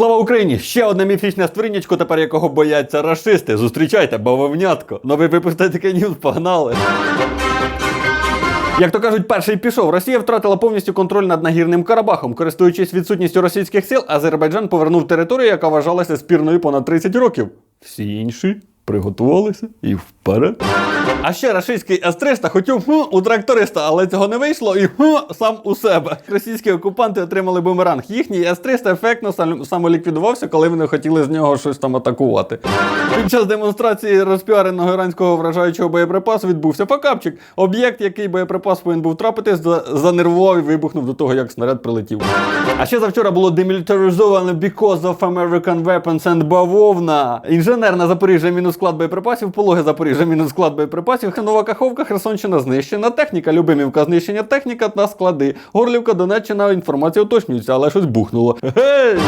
Слава Україні! Ще одне міфічне створіннячко, тепер якого бояться рашисти. Зустрічайте, бавовнятко. Новий випуск таке погнали. Як то кажуть, перший пішов. Росія втратила повністю контроль над нагірним Карабахом. Користуючись відсутністю російських сил, Азербайджан повернув територію, яка вважалася спірною понад 30 років. Всі інші приготувалися і вперед. А ще рашистський С-300 хотів хм, у тракториста, але цього не вийшло і хм, сам у себе. Російські окупанти отримали бумеранг. Їхній С-300 ефектно самоліквідувався, коли вони хотіли з нього щось там атакувати. Під час демонстрації розпіареного іранського вражаючого боєприпасу відбувся факапчик. Об'єкт, який боєприпас повинен був трапити, занервував і вибухнув до того, як снаряд прилетів. А ще завчора було демілітаризовано because of American weapons and бавовна. Інженер на Запоріжжя мінус склад боєприпасів, пологи Запоріжжя мінус склад боєприпасів, Нова Каховка, Херсонщина знищена, техніка, Любимівка знищення техніка та склади. Горлівка, Донеччина, інформація уточнюється, але щось бухнуло. Гей!